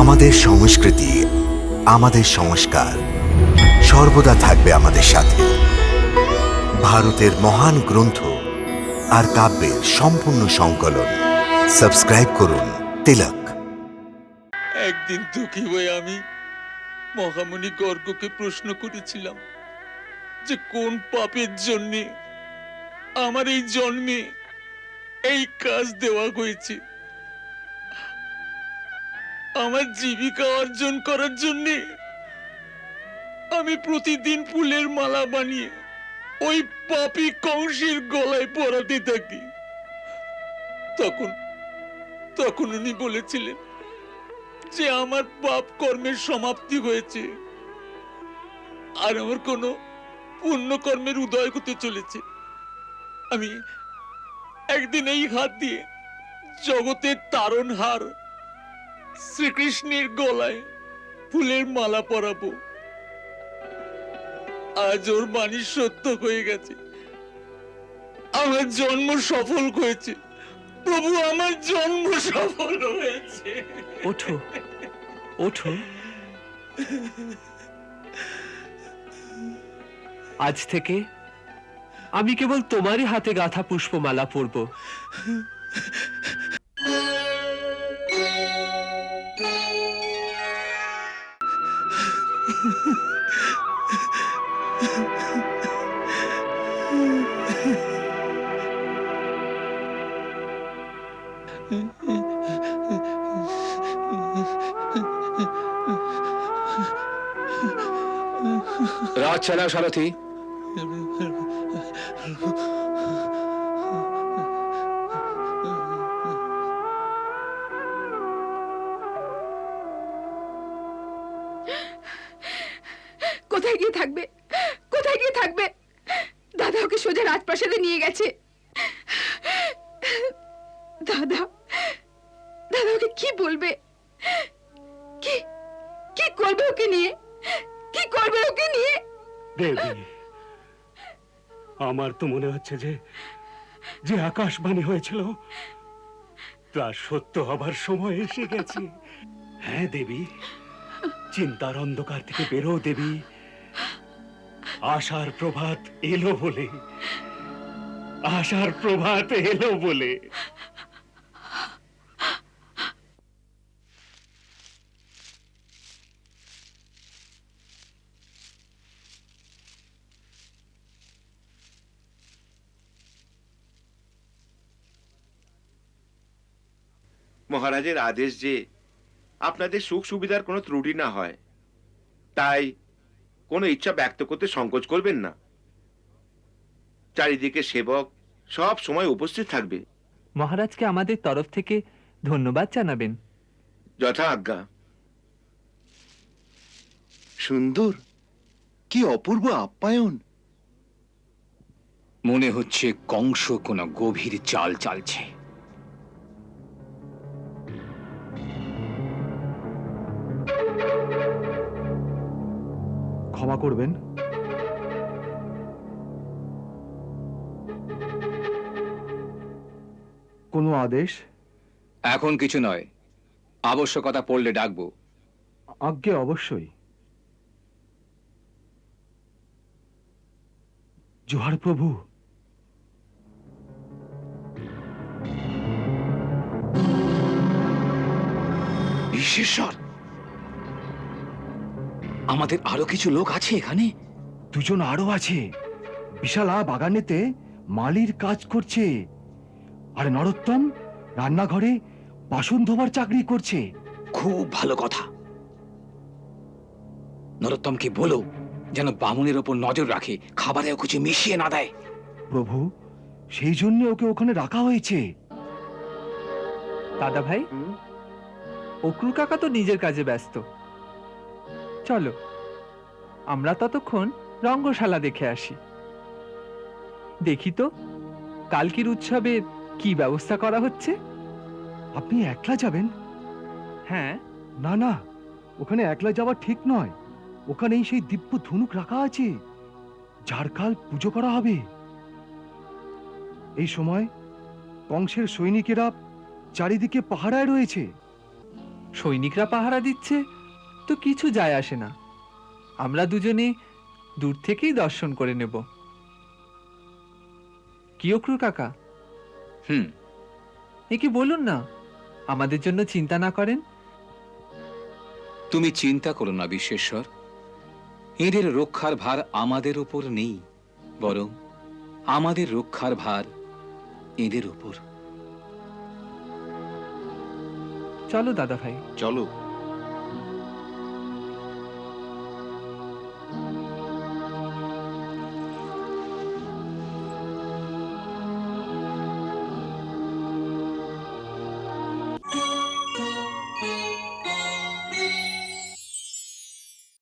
আমাদের সংস্কৃতি, আমাদের সংস্কার সর্বদা থাকবে আমাদের সাথে। ভারতের মহান গ্রন্থ আর কাব্যের সম্পূর্ণ সংকলন। সাবস্ক্রাইব করুন তিলক। একদিন দুঃখী হয়ে আমি মহামণি গর্গকে প্রশ্ন করেছিলাম যে কোন পাপের জন্যে আমার এই জন্মে এই কাজ দেওয়া হয়েছে? আমার জীবিকা অর্জন করার জন্যে আমি প্রতিদিন ফুলের মালা বানিয়ে ওই পাপি কংসের গলায় পরাতে থাকি। তখন তখন উনি বলেছিলেন যে আমার পাপ কর্মের সমাপ্তি হয়েছে আর আমার কোনো পুণ্য কর্মের উদয় হতে চলেছে। আমি একদিন এই হাত দিয়ে জগতের তারণহার শ্রীকৃষ্ণের গলায় ফুলের মালা পরাবো। আজ ওর বাণী সত্য হয়ে গেছে। আমার জন্ম সফল হয়েছে। প্রভু, আমার জন্ম সফল হয়েছে। ওঠো ওঠো। আজ থেকে আমি কেবল তোমারই হাতে গাঁথা পুষ্পমালা পরব। রাজ চালাও সারথি। কোথায় গিয়ে থাকবে? কোথায় গিয়ে থাকবে? দাদা ওকে সোজা রাজপ্রাসাদে নিয়ে গেছে। দাদা আমার তো মনে হচ্ছে যে যে আকাশবাণী হয়েছিল, তা সত্য হবার সময় এসে গেছে। হ্যাঁ দেবী, চিন্তার অন্ধকার থেকে বেরো দেবী। আশার প্রভাত এলো বলে, আশার প্রভাত এলো বলে। মহারাজের আদেশ যে আপনাদের সুখ সুবিধার কোনো ত্রুটি না হয় তাই কোনো ইচ্ছা ব্যক্ত করতে সংকোচ করবেন না। চারিদিকে সেবক সব সময় উপস্থিত থাকবে। মহারাজকে আমাদের তরফ থেকে ধন্যবাদ জানাবেন। যথা আজ্ঞা। সুন্দর কি অপূর্ব আপ্যায়ন। মনে হচ্ছে কংস কোনো গভীর চাল চালছে। ক্ষমা করবেন। কোনো আদেশ? এখন কিছু নয়। আবশ্যকতা পড়লে ডাকবো। আজ্ঞে অবশ্যই। জোহার প্রভু। বিশেষর আমাদের আরও কিছু লোক আছে এখানে? দুজন আরও আছে। বিশালা বাগানেতে মালির কাজ করছে। আর নরোত্তম রান্নাঘরে বাসন ধোবার চাকরি করছে। খুব ভালো কথা। নরোত্তমকে বলো যেন বামুনের ওপর নজর রাখে খাবারেও কিছু মিশিয়ে না দেয়। প্রভু সেই জন্য ওকে ওখানে রাখা হয়েছে। দাদা ভাই অক্রু কাকা তো নিজের কাজে ব্যস্ত। চলো আমরা ততক্ষণ রঙ্গশালা দেখে আসি। দেখি তো কালকির উৎসবে কি ব্যবস্থা করা হচ্ছে? আপনি একলা যাবেন? হ্যাঁ। না না ওখানে একলা যাওয়া ঠিক নয়। ওখানেই সেই দিব্য ধনুক রাখা আছে। যার কাল পুজো করা হবে। এই সময় কংসের সৈনিকেরা চারিদিকে পাহারায় রয়েছে। সৈনিকরা পাহারা দিচ্ছে? তো কিছু যায় আসে না। আমরা দুজনে দূর থেকেই দর্শন করে নেব। কি অক্রু কাকা? হুম। একে বলুন না আমাদের জন্য চিন্তা না করেন। তুমি চিন্তা করো না বিশ্বেশ্বর। এদের রক্ষার ভার আমাদের উপর নেই বরং আমাদের রক্ষার ভার এদের উপর। চলো দাদা ভাই চলো।